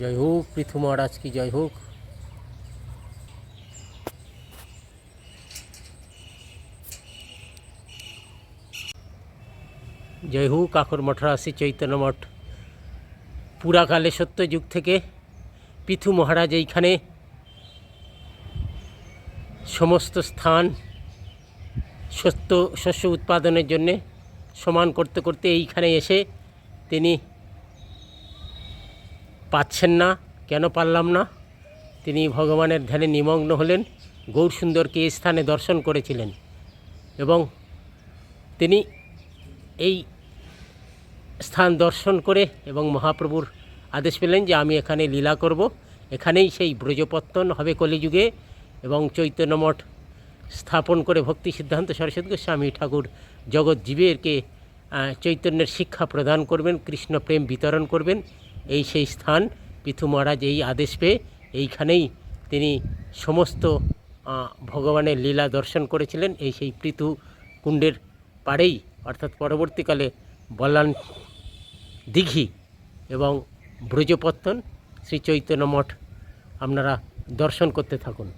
জয় হোক পৃথু মহারাজ কি জয় হোক। জয় হোক, কাকর মঠরাশি চৈতন্য মঠ। পুরাকালে সত্য যুগ থেকে পৃথু মহারাজ এইখানে সমস্ত স্থান, সত্য শস্য উৎপাদনের জন্যে সমান করতে করতে এইখানে এসে তিনি পাচ্ছেন না, কেন পারলাম না? তিনি ভগবানের ধ্যানে নিমগ্ন হলেন, গৌর সুন্দরকে এই স্থানে দর্শন করেছিলেন এবং তিনি এই স্থান দর্শন করে এবং মহাপ্রভুর আদেশ পেলেন যে আমি এখানে লীলা করব। এখানেই সেই ব্রজপত্তন হবে কলিযুগে এবং চৈতন্য মঠ স্থাপন করে ভক্তি সিদ্ধান্ত সরস্বতী গোস্বামী ঠাকুর জগৎ জীবেরকে চৈতন্যের শিক্ষা প্রদান করবেন, কৃষ্ণ প্রেম বিতরণ করবেন। এই সেই স্থান। পৃথু মহারাজ এই আদেশ পেয়ে এইখানেই তিনি সমস্ত ভগবানের লীলা দর্শন করেছিলেন। এই সেই পৃথু কুণ্ডের পাড়েই, অর্থাৎ পরবর্তীকালে বল্লান দিঘি এবং ব্রজপত্তন শ্রী চৈতন্য মঠ আপনারা দর্শন করতে থাকুন।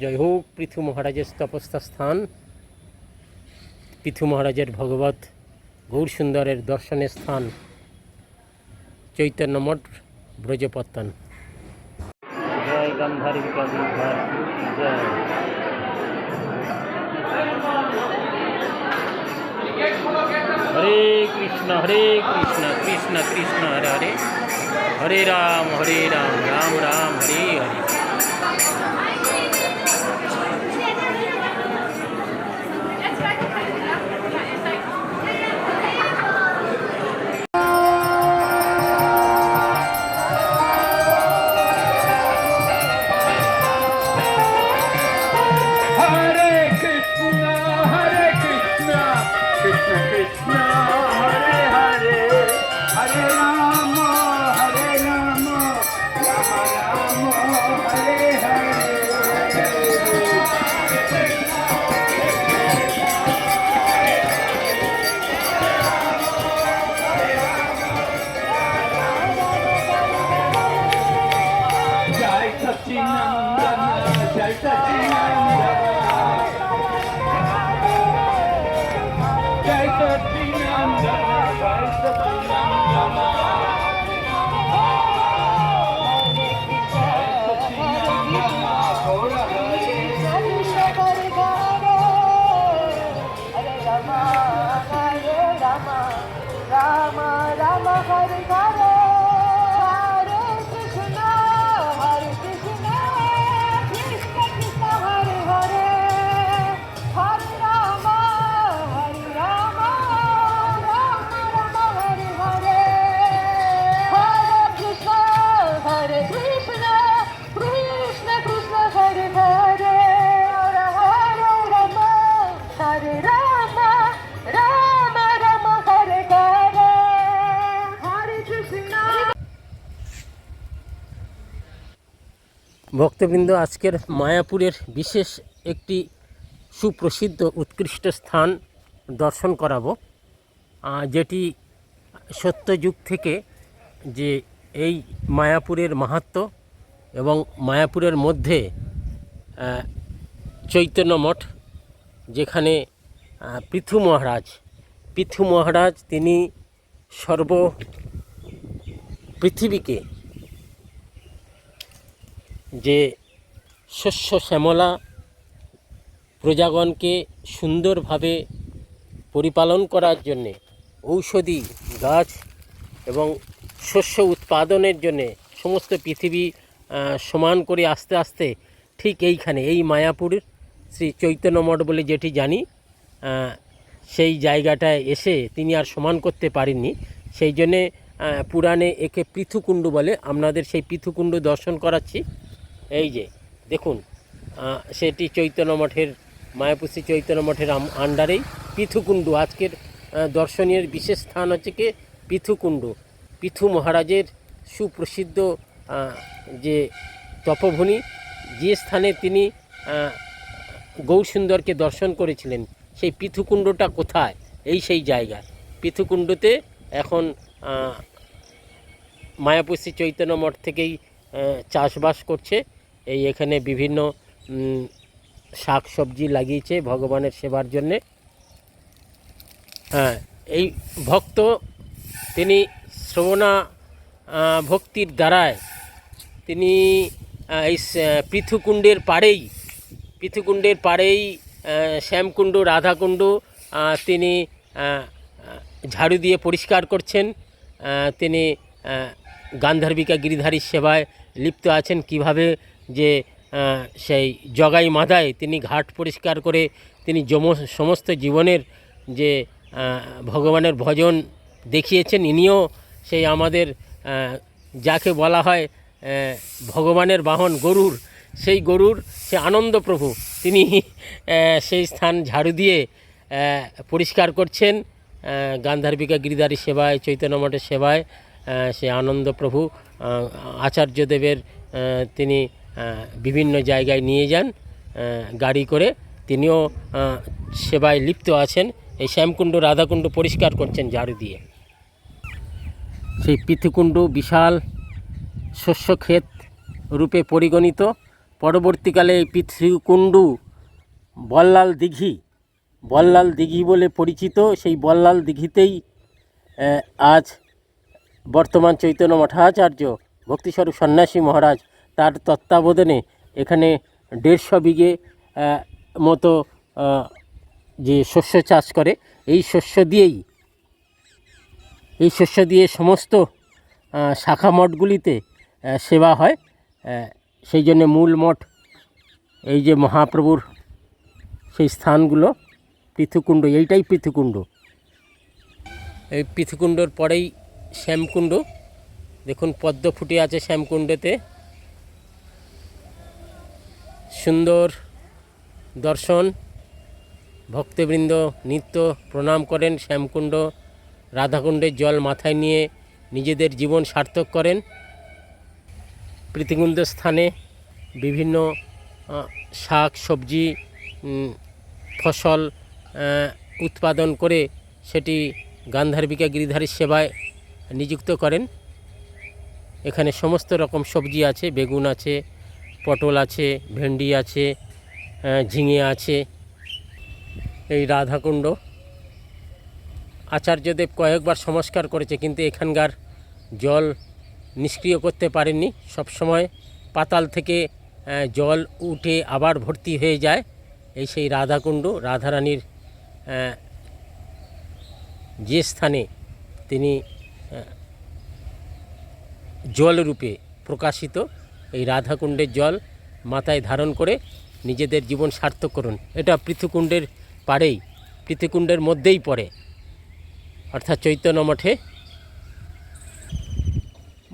জয় হোক পৃথু মহারাজের তপস্যা স্থান। পৃথু মহারাজের ভগবত গৌর সুন্দরের দর্শনের স্থান। চৈতন্য মঠ, ব্রজপত্তন। জয় গান্ধারী জয়। হরে কৃষ্ণ হরে কৃষ্ণ কৃষ্ণ কৃষ্ণ, হরে হরে। হরে রাম হরে রাম রাম রাম, হরে হরে। ভক্তবৃন্দ, আজকের মায়াপুরের বিশেষ একটি সুপ্রসিদ্ধ, উৎকৃষ্ট স্থান দর্শন করাবো। যেটি সত্যযুগ থেকে যে এই মায়াপুরের মাহাত্ম্য এবং মায়াপুরের মধ্যে চৈতন্য মঠ, যেখানে পৃথু মহারাজ পৃথু মহারাজ তিনি সর্ব পৃথিবীকে যে শস্য শ্যামলা প্রজাগণকে সুন্দরভাবে পরিপালন করার জন্যে, ঔষধি গাছ এবং শস্য উৎপাদনের জন্যে সমস্ত পৃথিবী সমান করে আস্তে আস্তে ঠিক এইখানে, এই মায়াপুরের শ্রী চৈতন্য মঠ বলে যেটি জানি সেই জায়গাটায় এসে তিনি আর সমান করতে পারেননি। সেই জন্যে পুরাণে একে পৃথুকুণ্ড বলে, আপনাদের সেই পৃথুকুণ্ড দর্শন করাচ্ছি। এই যে দেখুন সেটি চৈতন্য মঠের মায়াপুরী চৈতন্য মঠের আন্ডারেই পৃথুকুণ্ড। আজকের দর্শনীয় বিশেষ স্থান হচ্ছে কি? পৃথুকুণ্ড। পৃথু মহারাজের সুপ্রসিদ্ধ যে তপভূমি যে স্থানে তিনি গৌরসুন্দরকে দর্শন করেছিলেন সেই পৃথুকুণ্ডটা কোথায়? এই সেই জায়গা। পৃথুকুণ্ডতে এখন আহ, চৈতন্য মঠ থেকেই চাষবাস করছে। এই এখানে বিভিন্ন শাক সবজি লাগিয়েছে ভগবানের সেবার জন্যে। হ্যাঁ এই ভক্ত তিনি শ্রবণা ভক্তির দ্বারায় তিনি এই পৃথুকুণ্ডের পাড়েই পৃথুকুণ্ডের পাড়েই শ্যামকুণ্ড, রাধাকুণ্ড তিনি ঝাড়ু দিয়ে পরিষ্কার করছেন। তিনি গান্ধার্বিকা গিরিধারীর সেবায় লিপ্ত আছেন। কীভাবে যে সেই জগাই মাদায় তিনি ঘাট পরিষ্কার করে তিনি সমস্ত জীবনের যে ভগবানের ভজন দেখিয়েছেন ইনিও সেই আমাদের যাকে বলা হয় ভগবানের বাহন গরুর সেই গরুর সে আনন্দ প্রভু। তিনি সেই স্থান ঝাড়ু দিয়ে পরিষ্কার করছেন গান্ধার্বিকা গিরিধারী সেবায় চৈতন্য মঠের সেবায় সে আনন্দ প্রভু আহ, আচার্যদেবের তিনি বিভিন্ন জায়গায় নিয়ে যান গাড়ি করে। তিনিও সেবায় লিপ্ত আছেন। এই শ্যামকুণ্ড, রাধাকুণ্ড পরিষ্কার করছেন ঝাড়ু দিয়ে। সেই পৃথুকুণ্ড বিশাল শস্য ক্ষেত রূপে পরিগণিত। পরবর্তীকালে এই পৃথুকুণ্ডু বল্লাল দিঘি বল্লাল দিঘি বলে পরিচিত। সেই বল্লাল দিঘিতেই আজ বর্তমান চৈতন্য মঠাচার্য ভক্তিস্বরূপ সন্ন্যাসী মহারাজ তার তত্ত্বাবধানে এখানে দেড়শো বিঘে মতো যে শস্য চাষ করে, এই শস্য দিয়েই, এই শস্য দিয়ে সমস্ত শাখা মঠগুলিতে সেবা হয় সেই জন্য মূল মঠ, এই যে মহাপ্রভুর সেই স্থানগুলো, পৃথুকুণ্ড, এইটাই পৃথুকুণ্ড। এই পৃথুকুণ্ডর পরেই শ্যামকুণ্ড। দেখুন, পদ্ম ফুটে আছে শ্যামকুণ্ডতে। সুন্দর দর্শন, ভক্তবৃন্দ নিত্য প্রণাম করেন শ্যামকুণ্ড, রাধাকুণ্ডের জল মাথায় নিয়ে নিজেদের জীবন সার্থক করেন। প্রীতিকুণ্ড স্থানে বিভিন্ন শাক, সবজি ফসল উৎপাদন করে সেটি গান্ধার্বিকা গিরিধারীর সেবায় নিযুক্ত করেন। এখানে সমস্ত রকম সবজি আছে, বেগুন আছে পটল আছে, ভেন্ডি আছে ঝিঙে আছে, এই রাধাকুণ্ড। আচার্যদেব কয়েকবার সংস্কার করেছে, কিন্তু এখানকার জল নিষ্ক্রিয় করতে পারেননি। সবসময় পাতাল থেকে জল উঠে আবার ভর্তি হয়ে যায়, এই সেই রাধাকুণ্ড। রাধারানীর যে স্থানে তিনি জলরূপে প্রকাশিত এই রাধাকুণ্ডের জল মাথায় ধারণ করে নিজেদের জীবন সার্থক করুন। এটা পৃথুকুণ্ডের পাড়েই, পৃথুকুণ্ডের মধ্যেই পড়ে। অর্থাৎ চৈতন্য মঠে।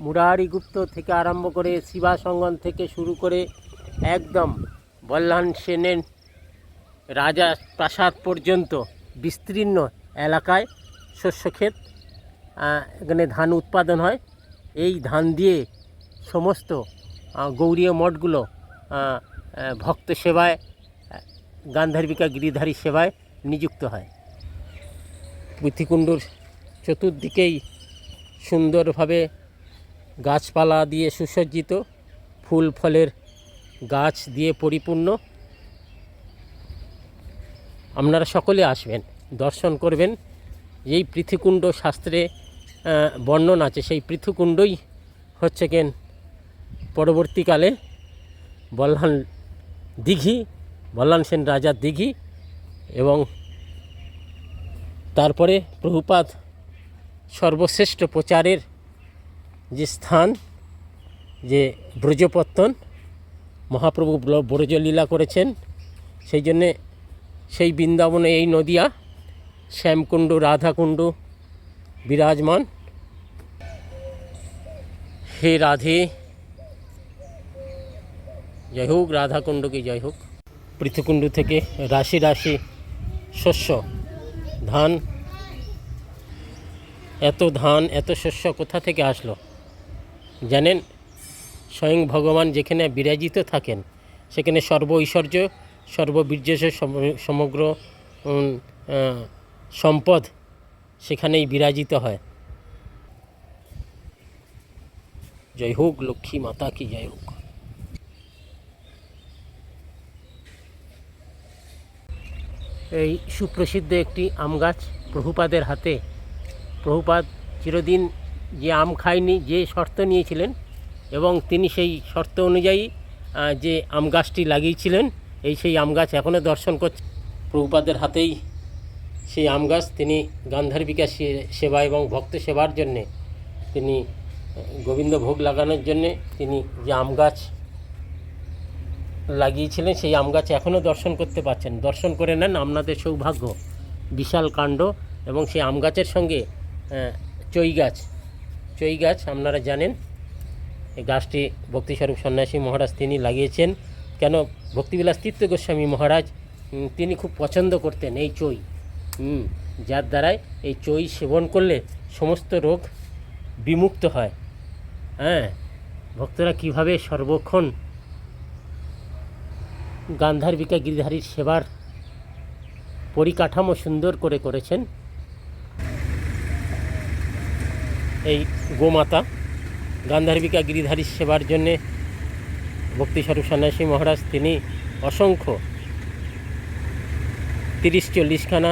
মুরারিগুপ্ত থেকে আরম্ভ করে শিবাসঙ্গন থেকে শুরু করে একদম বল্লান সেনের রাজা প্রাসাদ পর্যন্ত বিস্তীর্ণ এলাকায় শস্যক্ষেত এখানে ধান উৎপাদন হয়। এই ধান দিয়ে সমস্ত গৌরীয় মঠগুলো ভক্ত সেবায় গান্ধার্বিকা গিরিধারী সেবায় নিযুক্ত হয়। পুঁথিকুণ্ডুর চতুর্দিকেই সুন্দরভাবে গাছপালা দিয়ে সুসজ্জিত ফুল ফলের গাছ দিয়ে পরিপূর্ণ। আপনারা সকলে আসবেন, দর্শন করবেন। এই পৃথিকুণ্ড শাস্ত্রে বর্ণন আছে, সেই পৃথুকুণ্ডই হচ্ছে কেন পরবর্তীকালে বল্লান দিঘি বল্লান সেন রাজার দিঘি এবং তারপরে প্রভুপাত সর্বশ্রেষ্ঠ প্রচারের যে স্থান, যে ব্রজপত্তন, মহাপ্রভু ব্র- ব্রজলীলা করেছেন, সেই জন্যে সেই বৃন্দাবনে এই নদিয়া, শ্যামকুণ্ড, রাধাকুণ্ড বিরাজমান। হে রাধে। জয় হোক, রাধাকুণ্ড কি জয় হোক। পৃথুকুণ্ড থেকে রাশি রাশি শস্য, ধান। এত ধান, এত শস্য কোথা থেকে আসলো? জানেন, স্বয়ং ভগবান যেখানে বিরাজিত থাকেন, সেখানে সর্ব ঐশ্বর্য সর্ববীর্য সমগ্র সম্পদ সেখানেই বিরাজিত হয়। জয় হোক, লক্ষ্মী মাতা কি জয় হোক। এই সুপ্রসিদ্ধ একটি আম গাছ প্রভুপাদের হাতে। প্রভুপাদ চিরদিন যে আম খায়নি, যে শর্ত নিয়েছিলেন এবং তিনি সেই শর্ত অনুযায়ী যে আম গাছটি লাগিয়েছিলেন, এই সেই আম গাছ এখনও দর্শন করছে। প্রভুপাদের হাতেই সেই আম গাছ তিনি গান্ধার্বিকা সে- সেবা এবং ভক্ত সেবার জন্যে তিনি গোবিন্দ ভোগ লাগানোর জন্যে তিনি যে আম গাছ লাগিয়েছিলেন, সেই আম গাছ এখনও দর্শন করতে পাচ্ছেন দর্শন করে নেন আপনাদের সৌভাগ্য। বিশাল কাণ্ড এবং সেই আম গাছের সঙ্গে চই গাছ। চই গাছ আপনারা জানেন, এই গাছটি ভক্তিস্বরূপ সন্ন্যাসী মহারাজ তিনি লাগিয়েছেন। কেন? ভক্তিবিলাস তীর্থ গোস্বামী মহারাজ তিনি খুব পছন্দ করতেন এই চই। যার দ্বারাই এই চই সেবন করলে সমস্ত রোগ বিমুক্ত হয়। হ্যাঁ ভক্তরা কীভাবে সর্বক্ষণ গান্ধার্বিকা গিরিধারীর সেবার পরিকাঠামো সুন্দর করে করেছেন এই গোমাতা। গান্ধারবিকা গিরিধারীর সেবার জন্যে ভক্তিস্বরূপ সন্ন্যাসী মহারাজ তিনি অসংখ্য তিরিশ চল্লিশখানা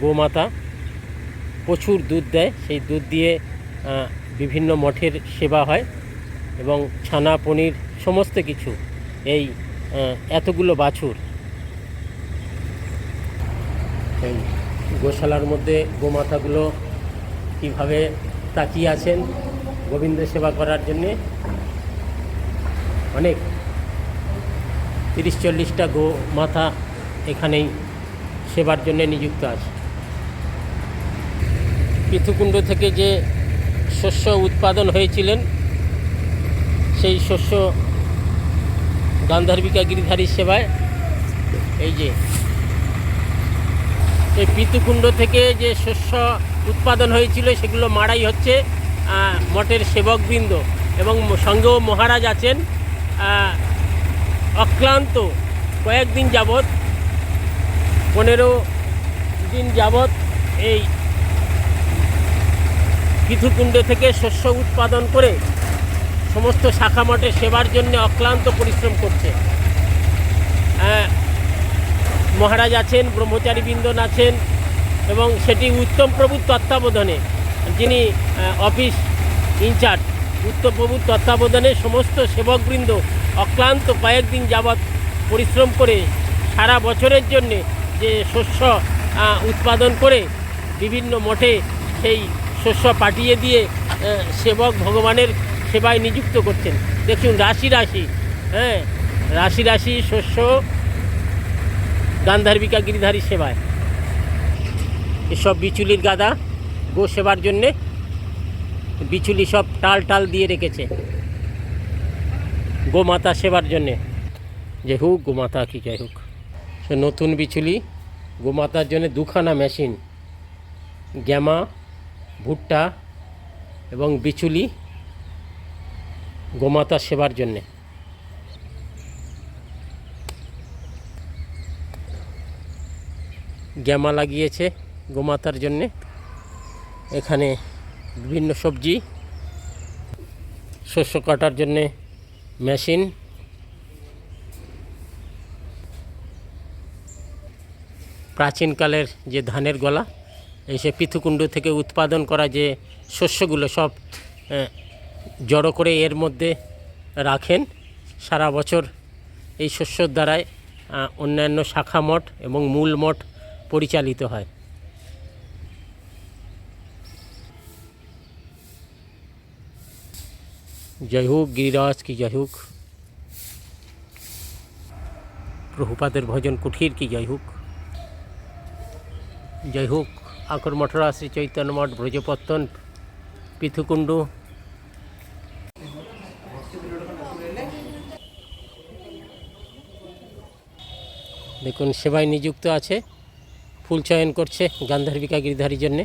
গোমাতা প্রচুর দুধ দেয়। সেই দুধ দিয়ে বিভিন্ন মঠের সেবা হয় এবং ছানা, পনির, সমস্ত কিছু এই এতগুলো বাছুর। গোশালার মধ্যে গোমাতাগুলো কীভাবে তাকিয়ে আছেন, গোবিন্দ সেবা করার জন্যে? অনেক। তিরিশ চল্লিশটা গো মাথা এখানেই সেবার জন্য নিযুক্ত আছে। পৃথুকুণ্ড থেকে যে শস্য উৎপাদন হয়েছিলেন, সেই শস্য গান্ধার্বিকা গিরিধারীর সেবায়। এই যে। এই পিতুকুণ্ড থেকে যে শস্য উৎপাদন হয়েছিল, সেগুলো মারাই হচ্ছে মঠের সেবকবৃন্দ এবং সঙ্গেও মহারাজ আছেন। অক্লান্ত কয়েকদিন যাবৎ, পনেরো দিন যাবৎ এই পিথুকুণ্ড থেকে শস্য উৎপাদন করে সমস্ত শাখা মঠে সেবার জন্য অক্লান্ত পরিশ্রম করছে। মহারাজ আছেন ব্রহ্মচারী বৃন্দন আছেন এবং সেটি উত্তম প্রভুর তত্ত্বাবধানে, যিনি অফিস ইনচার্জ উত্তম প্রভুর তত্ত্বাবধানে সমস্ত সেবকবৃন্দ অক্লান্ত কয়েকদিন যাবৎ পরিশ্রম করে সারা বছরের জন্যে যে শস্য উৎপাদন করে বিভিন্ন মঠে সেই শস্য পাঠিয়ে দিয়ে সেবক ভগবানের সেবায় নিযুক্ত করছেন। দেখুন, রাশি রাশি হ্যাঁ রাশি রাশি শস্য, গান্ধার্বিকা গিরিধারী সেবায়। এসব বিচুলির গাদা গো সেবার জন্যে বিচুলি সব টাল টাল দিয়ে রেখেছে। গোমাতা সেবার জন্যে। যে হোক, গোমাতা কি যাই হোক। সে নতুন বিচুলি, গোমাতার জন্য দুখানা মেশিন, গ্যামা, ভুট্টা এবং বিচুলি গোমাতা সেবার জন্যে। গ্যামা লাগিয়েছে গোমাতার জন্যে। এখানে বিভিন্ন সবজি, শস্য কাটার জন্যে মেশিন। প্রাচীনকালের যে ধানের গলা, এই সে পিথুকুণ্ড থেকে উৎপাদন করা যে শস্যগুলো সব জড়ো করে এর মধ্যে রাখেন। সারা বছর এই শস্যর দ্বারাই অন্যান্য শাখা মঠ এবং মূল মঠ পরিচালিত হয়। জয় হোক গিরিরাজ, কি জয় হোক। প্রভুপাদের ভজন কুঠির, কি জয় হোক। জয় হোক আকর মঠরা, শ্রী চৈতন্য মঠ, ব্রজপত্তন, পিথুকুণ্ডু দেখুন, সেবায় নিযুক্ত আছে, ফুল চয়ন করছে গান্ধার্বিকা গিরিধারীর জন্যে।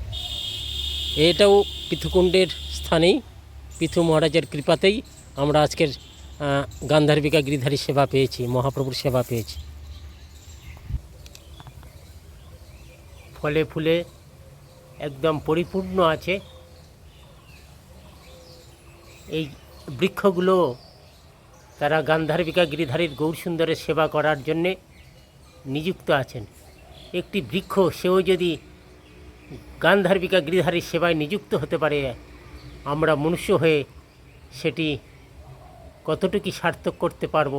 এটাও পিথুকুণ্ডের স্থানেই, পিথু মহারাজের কৃপাতেই আমরা আজকের গান্ধার্বিকা গিরিধারী সেবা পেয়েছি, মহাপ্রভুর সেবা পেয়েছি। ফলে ফুলে একদম পরিপূর্ণ আছে। এই বৃক্ষগুলো তারা গান্ধার্বিকা গিরিধারীর গৌরসুন্দরের সেবা করার জন্যে নিযুক্ত আছেন। একটি বৃক্ষ, সেও যদি গান্ধার্বিকা গিরিধারীর সেবায় নিযুক্ত হতে পারে, আমরা মনুষ্য হয়ে সেটি কতটুকু সার্থক করতে পারব?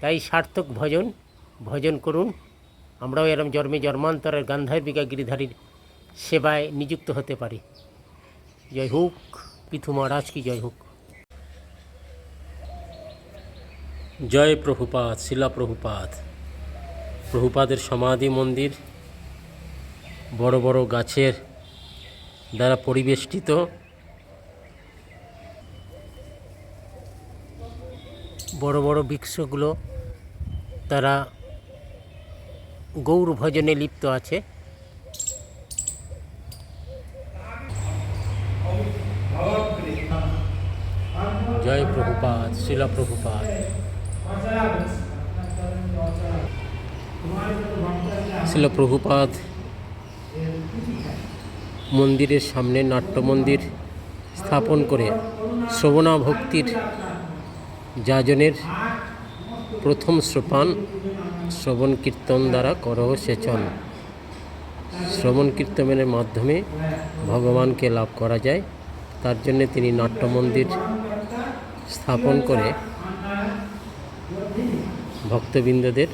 তাই সার্থক ভজন ভজন করুন। আমরাও এরম জন্মে জন্মান্তরের গান্ধার্বিকা গিরিধারীর সেবায় নিযুক্ত হতে পারি। জয় হোক, পিথু মহারাজ কি জয় হোক। জয় প্রভুপাত শিলা প্রভুপাত প্রভুপাদের সমাধি মন্দির বড় বড় গাছের দ্বারা পরিবেষ্টিত। বড় বড় বৃক্ষগুলো তারা গৌর ভজনে লিপ্ত আছে। জয় প্রভুপাত শিলা প্রভুপাত শিল প্রভুপাত মন্দিরের সামনে নাট্য মন্দির স্থাপন করে শ্রবণা ভক্তির যাজনের প্রথম সোপান শ্রবণ কীর্তন দ্বারা করহ সেচন শ্রবণ কীর্তনের মাধ্যমে ভগবানকে লাভ করা যায়। তার জন্যে তিনি নাট্য মন্দির স্থাপন করে ভক্তবৃন্দদের